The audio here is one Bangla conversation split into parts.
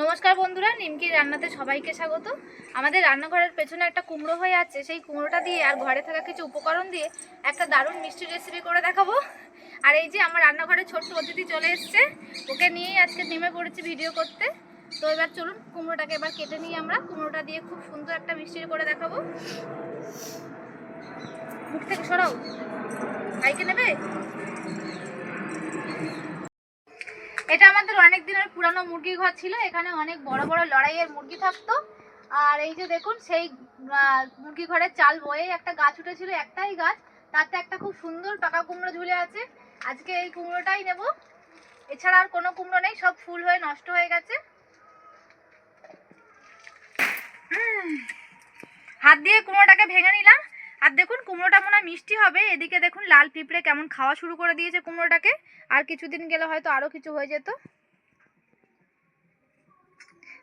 নমস্কার বন্ধুরা, নিমকি রান্নাতে সবাইকে স্বাগত। আমাদের রান্নাঘরের পেছনে একটা কুমড়ো হয়ে আছে, সেই কুমড়োটা দিয়ে আর ঘরে থাকা কিছু উপকরণ দিয়ে একটা দারুণ মিষ্টি রেসিপি করে দেখাবো। আর এই যে আমার রান্নাঘরে ছোট্ট অতিথি চলে এসছে, ওকে নিয়েই আজকে নেমে পড়েছি ভিডিও করতে। তো এবার চলুন, কুমড়োটাকে এবার কেটে নিই আমরা। কুমড়োটা দিয়ে খুব সুন্দর একটা মিষ্টি করে দেখাবো। মুখ থেকে সরাও। ভাইকে নেবে? এটা আমাদের অনেক দিনের পুরানো মুরগি ঘর ছিল, এখানে অনেক বড় বড় লড়াইয়ের মুরগি থাকতো। আর এই যে দেখুন, সেই মুরগি ঘরের চাল বয়ে একটা গাছ উঠেছিল, একটাই গাছ। তাতে একটা খুব সুন্দর পাকা কুমড়ো ঝুলে আছে। আজকে এই কুমড়োটাই নেব। এছাড়া আর কোনো কুমড়ো নেই, সব ফুল হয়ে নষ্ট হয়ে গেছে। হাত দিয়ে কুমড়োটাকে ভেঙে নিলাম। আর দেখুন, কুমড়োটা মনে হয় মিষ্টি হবে। এদিকে দেখুন, লাল পিঁপড়ে কেমন খাওয়া শুরু করে দিয়েছে কুমড়োটাকে। আর কিছুদিন গেলে হয়তো আরও কিছু হয়ে যেত।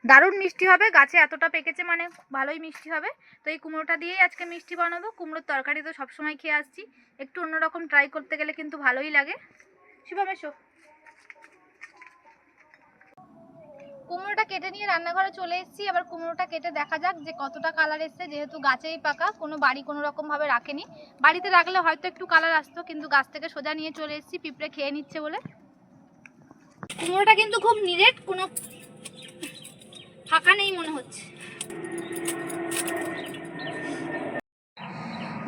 দারুণ মিষ্টি হবে। গাছে এতটা পেকেছে মানে ভালোই মিষ্টি হবে। তো এই কুমড়োটা দিয়েই আজকে মিষ্টি বানাবো। কুমড়োর তরকারি তো সবসময় খেয়ে আসছি। একটু অন্যরকম ট্রাই করতে গেলে কিন্তু ভালোই লাগে। শিবম কুমড়োটা কেটে নিয়ে রান্নাঘরে চলে এসেছি। এবার কুমড়োটা কেটে দেখা যাক যে কতটা কালার এসছে। যেহেতু গাছেই পাকা, কোনো বাড়ি কোনো রকম ভাবে রাখেনি। বাড়িতে রাখলে হয়তো একটু কালার আসতো, কিন্তু গাছ থেকে সোজা নিয়ে চলে এসেছি, পিঁপড়ে খেয়ে নিচ্ছে বলে। কুমড়োটা কিন্তু খুব নিরেট কোনো ফাঁকা নেই মনে হচ্ছে।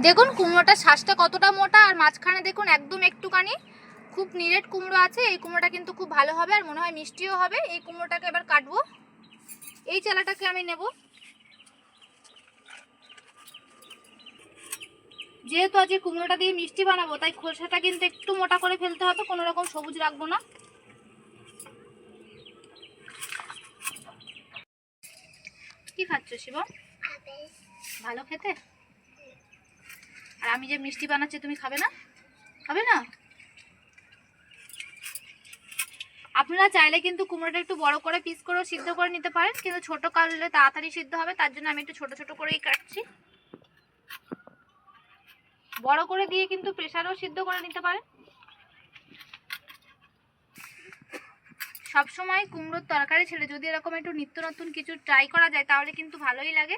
দেখুন, কুমড়োটার শ্বাসটা কতটা মোটা, আর মাঝখানে দেখুন একদম একটুখানি খুব নিরেট কুমড়ো আছে, এই কুমড়োটা কিন্তু খুব ভালো হবে আর মনে হয় মিষ্টিও হবে। এই কুমড়োটাকে এবার কাটবো। এই চালাটাকে আমি নেব। যেহেতু আজকে কুমড়োটা দিয়ে মিষ্টি বানাবো, তাই খোসাটা কিন্তু একটু মোটা করে ফেলতে হবে, কোনো রকম সবুজ রাখব না। কি খাচ্ছ শিব ভালো খেতে? আর আমি যে মিষ্টি বানাচ্ছি, তুমি খাবে না? খাবে না? আপনারা চাইলে কিন্তু কুমড়োটা একটু বড় করে পিস করেও সিদ্ধ করে নিতে পারেন, কিন্তু ছোট কাটলে তাড়াতাড়ি সিদ্ধ হবে, তার জন্য আমি একটু ছোট ছোট করেই কাটছি। বড় করে দিয়ে কিন্তু প্রেসারও সিদ্ধ করে নিতে পারেন। সবসময় কুমড়োর তরকারি ছেড়ে যদি এরকম একটু নিত্য নতুন কিছু ট্রাই করা যায়, তাহলে কিন্তু ভালোই লাগে।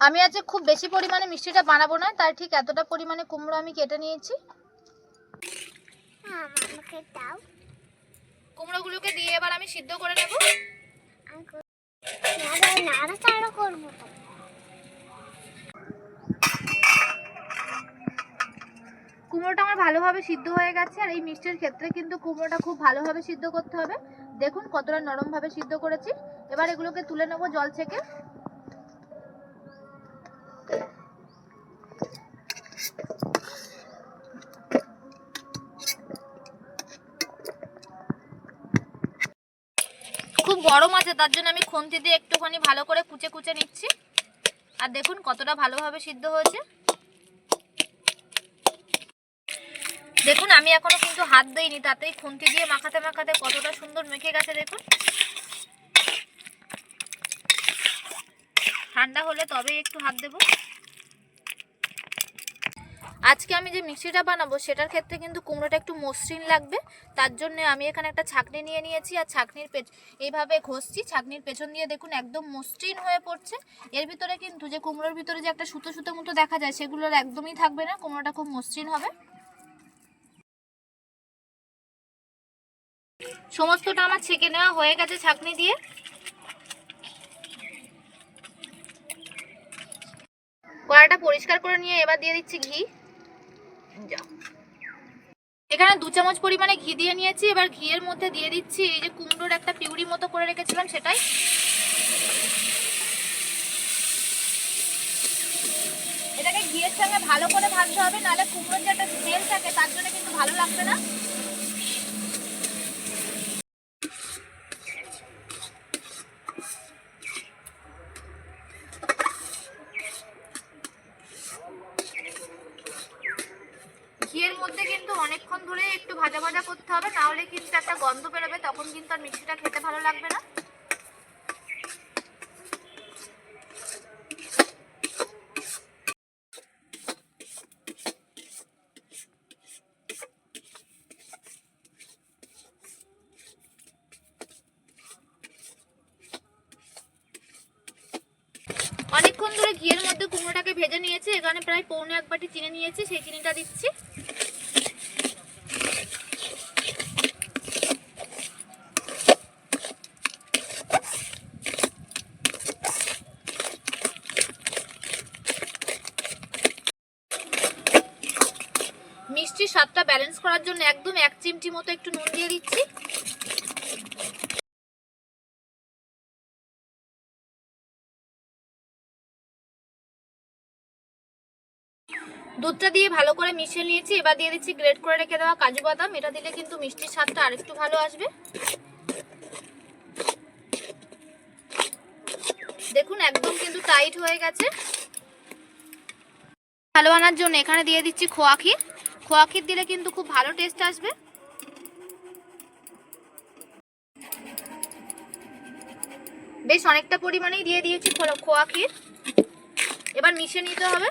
আমি আজকে খুব বেশি পরিমাণে মিষ্টিটা বানাবো না, তাই ঠিক এতটা পরিমাণে কুমড়ো আমি কেটে নিয়েছি। আমাকে দাও। কুমড়োগুলোকে দিয়ে এবার আমি সিদ্ধ করে নেব। নাড়াচাড়া করব কুমড়োটা আমার ভালোভাবে সিদ্ধ হয়ে গেছে আর এই মিষ্টির ক্ষেত্রে কিন্তু কুমড়োটা খুব ভালোভাবে সিদ্ধ করতে হবে। দেখুন কতটা নরমভাবে সিদ্ধ করেছি। এবার এগুলোকে তুলে নেব জল থেকে। খুব গরম আছে, তার জন্য আমি খুন্তি দিয়ে একটুখানি ভালো করে কুচে কুচে নিচ্ছি। আর দেখুন কতটা ভালোভাবে সিদ্ধ হয়েছে। দেখুন, আমি এখনও কিন্তু হাত দিইনি, তাতেই খুন্তি দিয়ে মাখাতে মাখাতে কতটা সুন্দর মেখে গেছে, দেখুন। ঠান্ডা হলে তবেই একটু হাত দেব। আজকে আমি যে মিক্সিটা বানাবো, সেটার ক্ষেত্রে কিন্তু কুমড়োটা একটু মসৃণ লাগবে। তার জন্য আমি এখানে একটা ছাকনি নিয়ে নিয়েছি, আর ছাকনির পেছ, এইভাবে ঘষছি। ছাকনির পেছন দিয়ে দেখুন একদম মসৃণ হয়ে পড়ছে। এর ভিতরে কিন্তু যে কুমড়োর ভিতরে যে একটা সুতো সুতো মতো দেখা যায়, সেগুলোর একদমই থাকবে না। কুমড়োটা খুব মসৃণ হবে। সমস্তটা আমার ছেঁকে নেওয়া হয়ে গেছে ছাকনি দিয়ে। কড়াটা পরিষ্কার করে নিয়ে এবার দিয়ে দিচ্ছি ঘি। এখানে দু চামচ পরিমাণে ঘি দিয়ে নিয়েছি, এবার ঘিয়ের মধ্যে দিয়ে দিচ্ছি এই যে কুমড়োর একটা পিউরি মতো করে রেখেছিলাম সেটাই। এটাকে ঘিয়ের সঙ্গে ভালো করে ভাজতে হবে, নাহলে কুমড়োর যে একটা স্মেল থাকে, তার জন্য কিন্তু ভালো লাগবে না। মিষ্টির একটা গন্ধ বেরোবে, তখন কিন্তু আর মিষ্টিটা খেতে ভালো লাগবে না। অনেকক্ষণ ধরে ঘিয়ের মধ্যে কুমড়োটাকে ভেজে নিয়েছে, এখানে প্রায় পৌনে এক বাটি চিনে নিয়েছে, সেই চিনিটা দিচ্ছি। স্বাদটা ব্যালেন্স করার জন্য একদম এক চিমটি মতো একটু নুন দিয়ে দিচ্ছি। দুধটা দিয়ে ভালো করে মিশিয়ে নিয়েছি। এবার দিয়ে দিচ্ছি গ্রেট করে রেখে দেওয়া কাজু বাদাম। এটা দিলে কিন্তু মিষ্টির স্বাদটা আরেকটু ভালো আসবে। দেখুন, একদম কিন্তু টাইট হয়ে গেছে। ভালো আনার জন্য এখানে দিয়ে দিচ্ছি খোয়া ক্ষীর। খোয়া ক্ষীর দিলে কিন্তু খুব ভালো টেস্ট আসবে। বেশ অনেকটা পরিমাণেই দিয়ে দিয়েছি খোয়া ক্ষীর এবার মিশিয়ে নিতে হবে।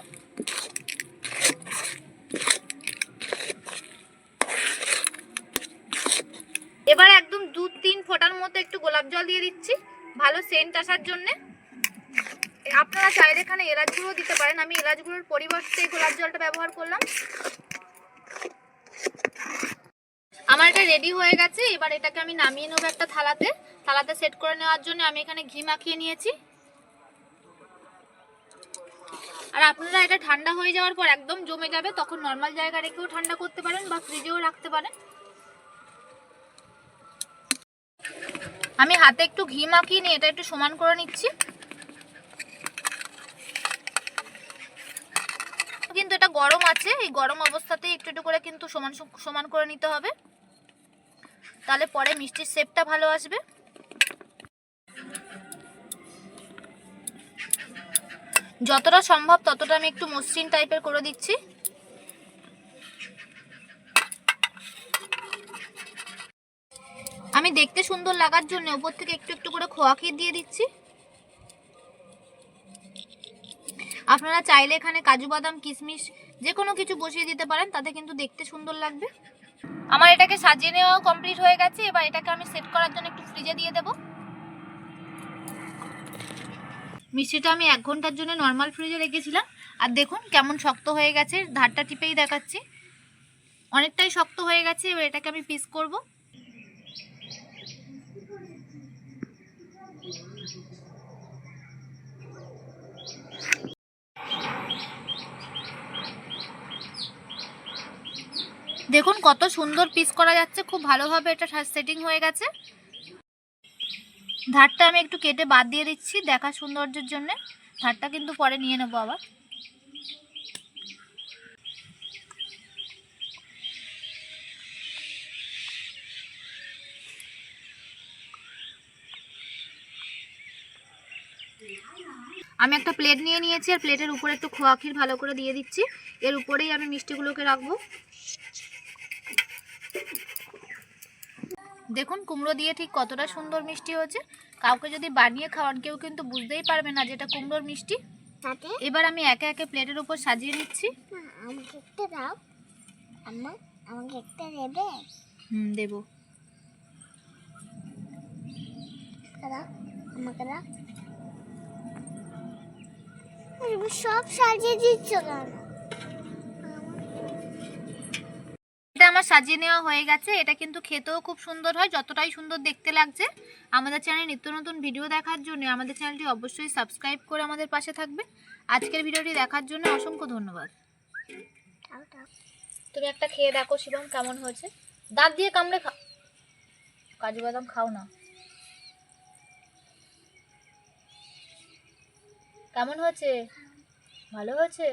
এবার একদম দু তিন ফোঁটার মতো একটু গোলাপ জল দিয়ে দিচ্ছি, ভালো সেন্ট আসার জন্যে। আপনারা চাইলে এখানে এলাচ গুঁড়ো দিতে পারেন। আমি এলাচ গুঁড়োর পরিবর্তে গোলাপ জলটা ব্যবহার করলাম। আমার এটা রেডি হয়ে গেছে, এবার এটাকে আমি নামিয়ে নেব একটা থালাতে। থালাতে সেট করে নেওয়ার জন্য আমি এখানে ঘি মাখিয়ে নিয়েছি। আর আপনারা এটা ঠান্ডা হয়ে যাওয়ার পর একদম জমে যাবে, তখন নর্মাল জায়গা রেখেও ঠান্ডা করতে পারেন বা ফ্রিজেও রাখতে পারেন। আমি হাতে একটু ঘি মাখিয়ে নিয়ে এটা একটু সমান করে নিচ্ছি। কিন্তু এটা গরম আছে, এই গরম অবস্থাতেই একটু একটু করে কিন্তু সমান সমান করে নিতে হবে। তাহলে পরে মিষ্টির শেপটা ভালো আসবে। যতটা সম্ভব ততটা আমি একটু মসৃণ টাইপের করে দিচ্ছি। আমি দেখতে সুন্দর লাগার জন্য উপর থেকে একটু একটু করে খোয়া দিয়ে দিচ্ছি। আপনারা চাইলে এখানে কাজু বাদাম, কিশমিশ যে কোনো কিছু বসিয়ে দিতে পারেন, তাতে কিন্তু দেখতে সুন্দর লাগবে। আমার এটাকে সাজিয়ে নেওয়া কমপ্লিট হয়ে গেছে, এবার এটাকে আমি সেট করার জন্য একটু ফ্রিজে দিয়ে দেব। মিষ্টিটা আমি এক ঘণ্টার জন্য নর্মাল ফ্রিজে রেখেছিলাম। আর দেখুন কেমন শক্ত হয়ে গেছে, ধারটা টিপেই দেখাচ্ছি। অনেকটাই শক্ত হয়ে গেছে, এবার এটাকে আমি পিস করব। দেখুন কত সুন্দর পিস করা যাচ্ছে, খুব ভালোভাবে এটা সেটিং হয়ে গেছে। ধারটা আমি একটু কেটে বাদ দিয়ে দিচ্ছি দেখা সৌন্দর্যের জন্য। ধারটা কিন্তু পরে নিয়ে নেব আবার। আমি একটা প্লেট নিয়ে নিয়েছি, আর প্লেটের উপরে একটু খোয়া ক্ষীর ভালো করে দিয়ে দিচ্ছি। এর উপরেই আমি মিষ্টিগুলোকে রাখব। দেখুন কুমড়ো দিয়ে ঠিক কতটা সুন্দর মিষ্টি হয়েছে। কাউকে যদি বানিয়ে খাওয়ান কেউ কিন্তু বুঝতেই পারবে না যে এটা কুমড়োর মিষ্টি। এবার আমি একে একে প্লেটের উপর সাজিয়ে নিচ্ছি। আমাকে একটা দাও। আম্মা আমাকে একটা দেবে? হুম দেবো। আমাকে দাও। সব সাজিয়ে দিচ্ছ কেন? আমার সাজিয়ে নেওয়া হয়ে গেছে। এটা কিন্তু খেতেও খুব সুন্দর হয়, যতটাই সুন্দর দেখতে লাগছে। আমাদের চ্যানেলে নিত্য নতুন ভিডিও দেখার জন্য আমাদের চ্যানেলটি অবশ্যই সাবস্ক্রাইব করে আমাদের পাশে থাকবে। আজকের ভিডিওটি দেখার জন্য অসংখ্য ধন্যবাদ। তুমি একটা খেয়ে দেখো শিবম কেমন হয়েছে। দাঁত দিয়ে কামড়ে খা কাজু বাদাম খাও না। কেমন হয়েছে? ভালো হয়েছে?